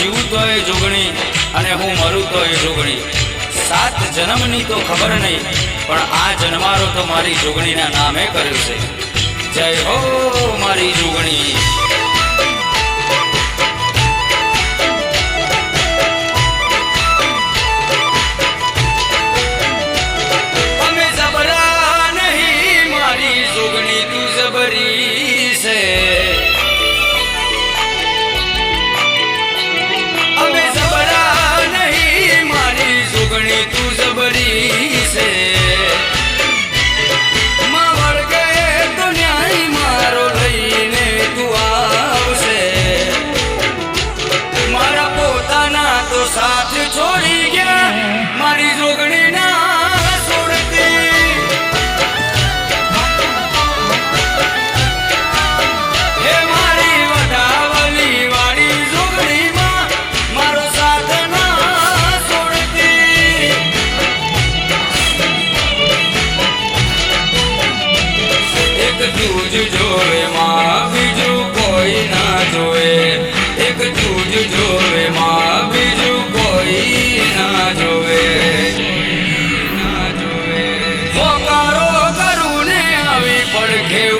જીવું તો એ જોગણી અને હું મરું તો એ જોગણી. સાત જન્મની તો ખબર નહીં, પણ આ જન્મારો તો મારી જોગણીના નામે કર્યો છે. જય હો મારી જોગણી. સાથ છોડી ગયા. મારી જોગણી ના છોડતી જોવે, માં બીજું કોઈ ના જોવે. એક જૂજ જ જોવે पर घेर